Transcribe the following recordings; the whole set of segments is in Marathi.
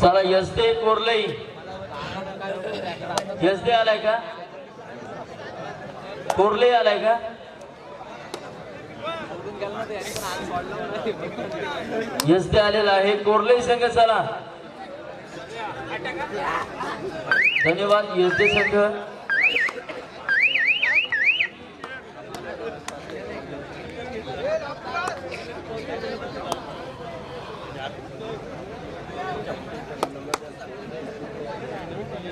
चला यसदे कोरलई. यसदे आलाय का? कोरले आलाय का? यसदे आलेला आहे. कोरले संघ चला. धन्यवाद यसदे संघ.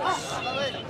食べる。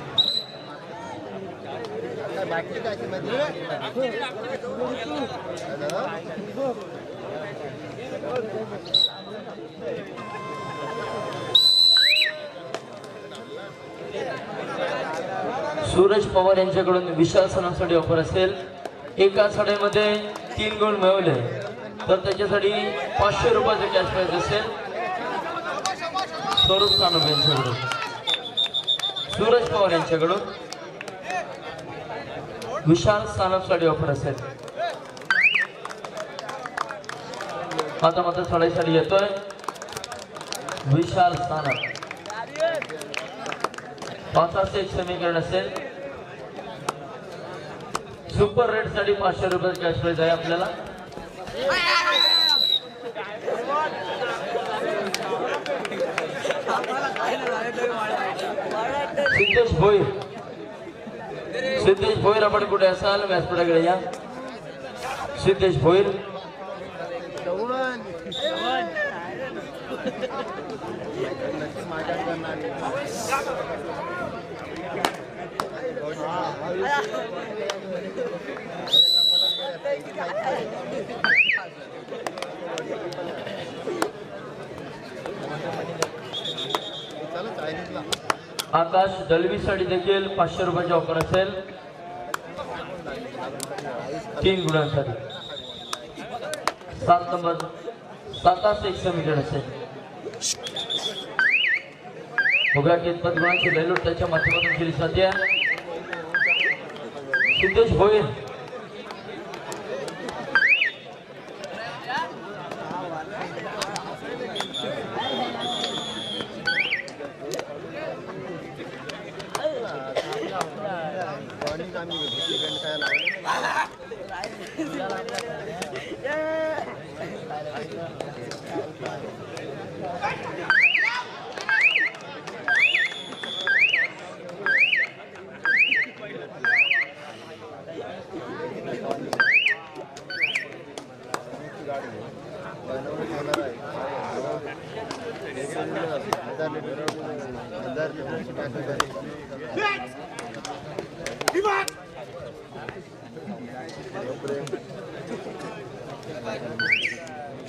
सूरज पवार यांच्याकडून विशाल सणासाठी ऑफर असेल. एका साड्यामध्ये तीन गुण मिळवले. तर त्याच्यासाठी पाचशे रुपयाचे कॅश प्राईज असेल. स्वरूप सानप यांच्याकडून. सूरज पवार यांच्याकडून. विशाल सानपसाठी ऑफर असेल. आता मात्र साडेसाठी येतोय. विशाल सानप पाचाचे एक समीकरण असेल. सुपर रेटसाठी पाचशे रुपये कॅश प्राईज आहे आपल्याला. सिद्धेश भोईर. सिद्धेश भोईर आपण कुठे असाल व्यासपीठाकडे या सिद्धेश भोईर चालत आहे आकाश दलवीसाठी देखील पाचशे रुपयाची ऑफर असेल. तीन गुणांसाठी. सात नंबर सातास एकशे मीटर असेल. बघा पद्मांची गुणांची त्याच्या माध्यमातून केली सध्या सिद्धेश भोईर. आम्ही इव्हेंट काय लागले Thank you.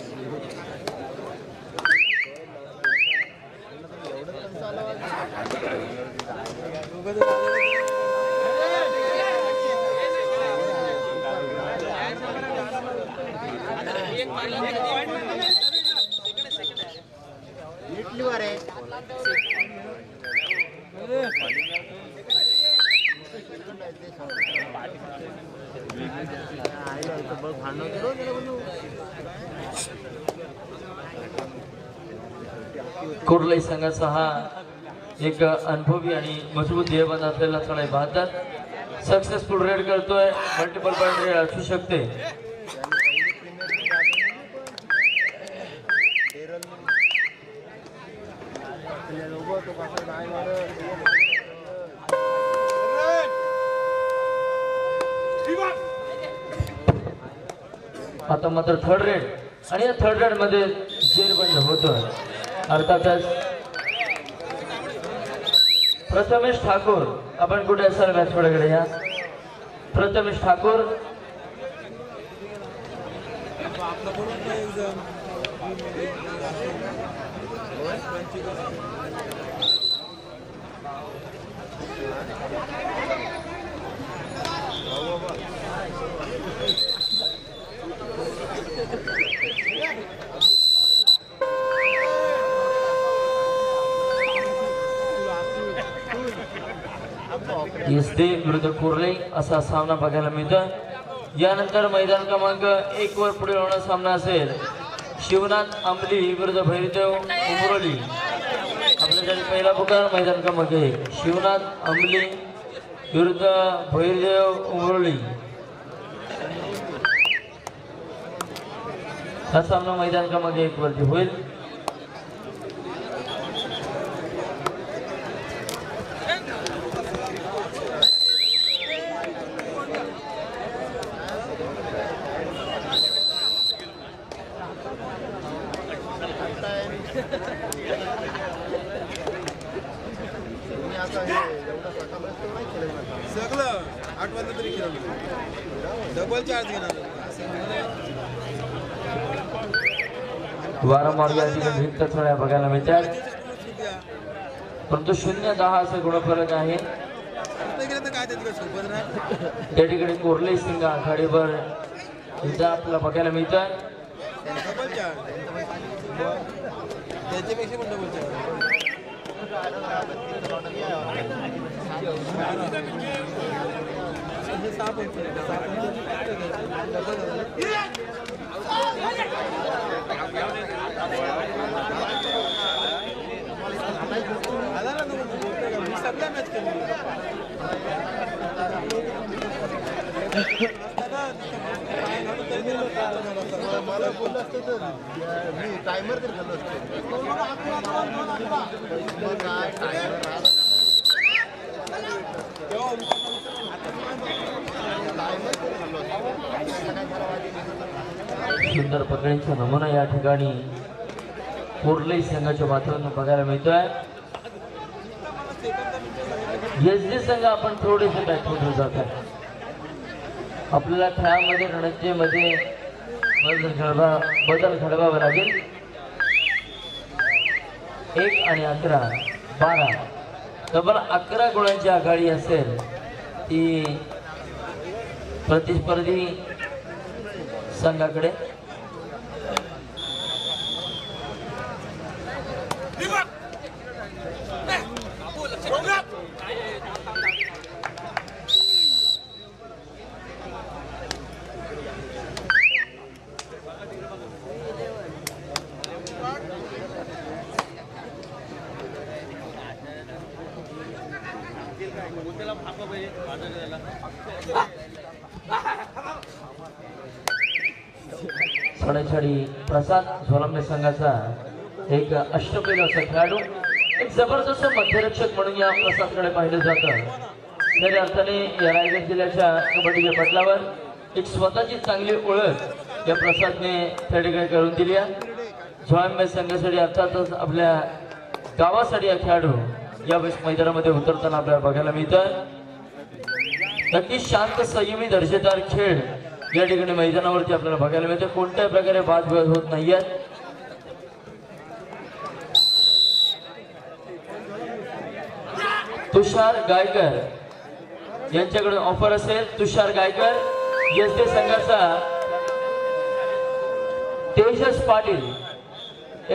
कुर्लाई संघाचा हा एक अनुभवी आणि मजबूत ध्येयबंध असलेला चढाई बहात्तर सक्सेसफुल रेड करतोय. मल्टिपल पॉईंट रेड असू शकते. आता मात्र थर्ड रेड आणि या थर्ड रेडमध्ये जेरबंद होतोय. अर्थातच प्रथमेश ठाकूर आपण कुठे असाल मॅच कडे या. प्रथमेश ठाकूर. दे विरुद्ध कुर्ले असा सामना बघायला मिळतो यानंतर मैदान क्रमांक एक वर पुढे होणारा सामना असेल शिवनाथ अंबली विरुद्ध भैरदेव उमरोली. आपल्यासाठी पहिला पुकार मैदान क्रमांक एक. शिवनाथ अंबली विरुद्ध भैरदेव उमरोली. हा सामना मैदान क्रमांक एक वरती होईल. सगळं. आठ वाजता तरी खेळलो डबल चार्ज घेणार वारंवार या ठिकाणी रिक्त थोड्या बघायला मिळतात. परंतु शून्य दहा असा गुणफरक आहे. त्या ठिकाणी कोरले सिंग आघाडीवर इथं आपल्याला बघायला मिळतं डबल चार्ज त्याच्यापेक्षा पण डबल सगळ्या मॅच केली मला बोललं असतं तर मी टायमर तर खाल्लं असतं. काय टायमर सुंदर पकड्यांचा नमुना या ठिकाणी कोरले संघाच्या वातावरण बघायला मिळतोय. एस डी संघ आपण थोडेसे बॅकफुट जात आहे आपल्याला खेळामध्ये रणजीमध्ये बदल घडवा बदल घडवावा लागेल एक आणि अकरा बारा. तब्बल अकरा गुणांची आघाडी असेल ती प्रतिस्पर्धी संघाकडे. साडेचाळी प्रसाद झोलंबे संघाचा एक अष्टपैलू असा खेळाडू एक जबरदस्त मध्यरक्षक म्हणून या प्रसादकडे पाहिलं जातं. खऱ्या अर्थाने या रायगड जिल्ह्याच्या कबड्डीच्या पटलावर एक स्वतःची चांगली ओळख या प्रसादने त्या ठिकाणी करून दिली आहे. झोळांबे संघासाठी अर्थातच आपल्या गावासाठी हा खेळाडू या वेळेस मैदानामध्ये उतरताना आपल्याला बघायला मिळतं नक्की शांत संयमी दर्जेदार खेळ या ठिकाणी मैदानावरती आपल्याला बघायला मिळतं कोणत्याही प्रकारे वादविवाद होत नाहीयेत तुषार गायकर यांच्याकडे ऑफर असेल. तुषार गायकर एस डी संघाचा तेजस पाटील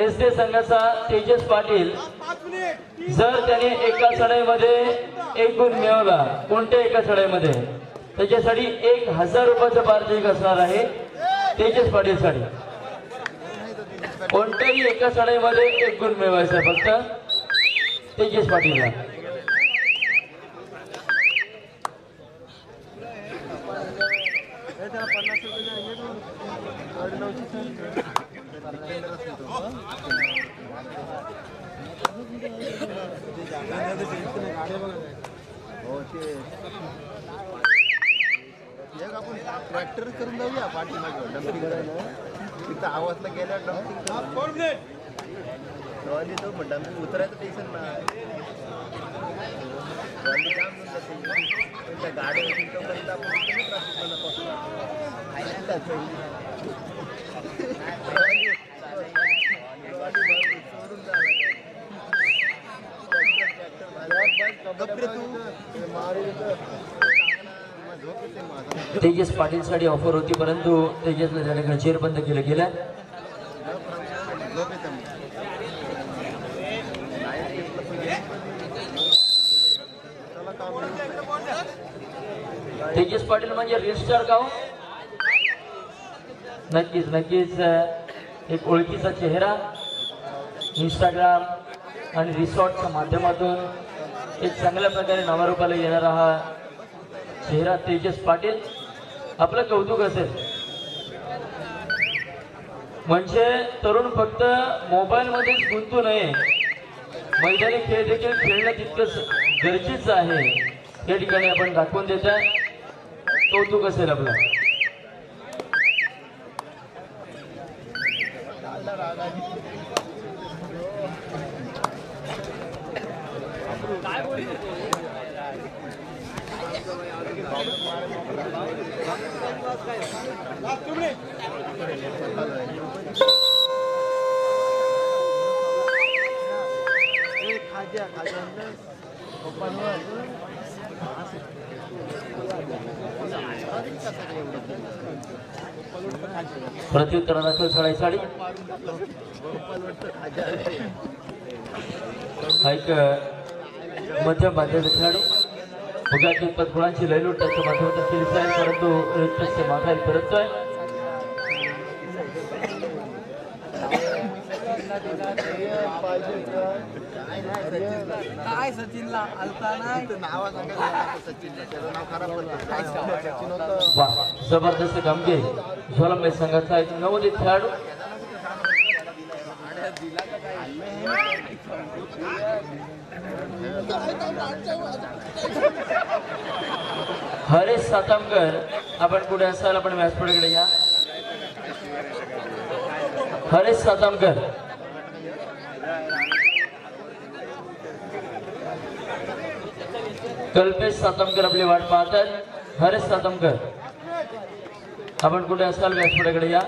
एस डी संघाचा तेजस पाटील जर त्याने एका चढाईमध्ये एक गुण मिळवला कोणत्या एका चढाईमध्ये त्याच्यासाठी एक हजार रुपयाचं पारितोषिक असणार आहे. तेजस पाटीलसाठी. कोणत्याही एका चढाईमध्ये एक गुण मिळवायचा फक्त तेजस पाटीलला. हो ते आपण ट्रॅक्टर करून जाऊया पाठीमागे डम्पिंग करायला तिथं आवाजला गेल्या डम्पिंग फोर मिनिट ट्रॉली तो पण डम्पिंग उतरायचं टेन्शन नाही ट्रॉली जाम त्या गाड्या आपण नाही traffic मध्ये फसणार. ट्रॉली- ट्रॉली भरून सोडून जावं लागेल. कपडे तू झोप येते माझा तेजस पाटीलसाठी ऑफर होती परंतु तेजसला त्या ठिकाणी चेअर बंद केलं गेलं तेजस पाटील म्हणजे रिस्टार का हो? नक्कीच नक्कीच एक ओळखीचा चेहरा इंस्टाग्राम आणि रिसॉर्टच्या माध्यमातून एक चांगल्या प्रकारे नावारूपाला येणारा हा चेहरा तेजस पाटील आपलं कौतुक असेल. म्हणजे तरुण फक्त मोबाईलमध्येच गुंतू नये. मैदानी खेळ देखील खेळणं तितकंच गरजेचं आहे. या ठिकाणी आपण दाखवून देत आहे. कौतुक असेल आपलं. प्रत्युत्तर दाखल साडी. साडी खाजा मध्यम बांधाचा खेळाडू. बघा कितपत गुणांची लयलूट त्याच्या माध्यमातून केली जाईल परंतु रित्तस्य माघारी परततोय काय सचिनला? आलता नाही? त्याचं जबरदस्त कामगिरी झोलंबे संघाचा एक नवोदित खेळाडू हरेश सातमकर आपण पुढे असाल आपण व्यासपीठाकडे या. हरेश सातमकर. कल्पेश सातमकर आपली वाट पाहतात. हरेश सातमकर. आपण कुठे असाल व्यासपीठाकडे या.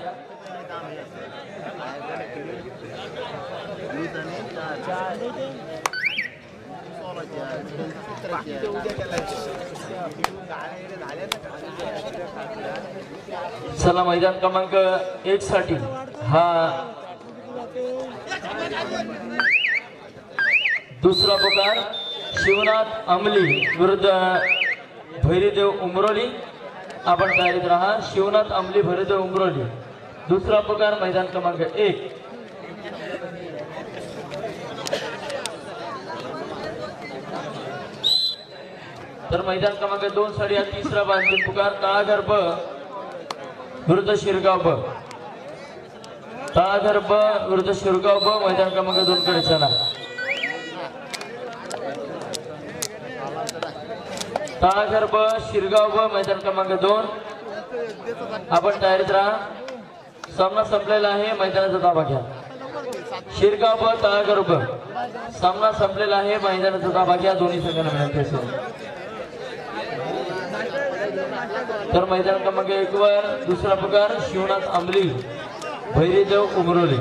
चला मैदान क्रमांक एक साठी हा दुसरा पुकार शिवनाथ अंबली विरुद्ध भैरीदेव उमरोली. आपण तयारीत राहा शिवनाथ अंबली भैरीदेव उमरोली. दुसरा पुकार मैदान क्रमांक एक. तर मैदान क्रमांक दोन साठी हा तिसरा बांधते. पुकार तळाघर ब. विरुद्ध शिरगाव ब. तळाघर ब विरुद्ध शिरगाव ब मैदान क्रमांक दोन कडे चला. तळाघर ब शिरगाव ब मैदान क्रमांक दोन. आपण तयारीत राहा. सामना संपलेला आहे मैदानाचा ताबा घ्या. शिरगाव ब तळागर सामना संपलेला आहे मैदानाचा ताबा घ्या. दोन्ही संघांना विनंती असेल. तर मैदान क्रमांक एक वर दुसरा प्रकार शिवनाथ आंबली भैरीदेव उमरोली.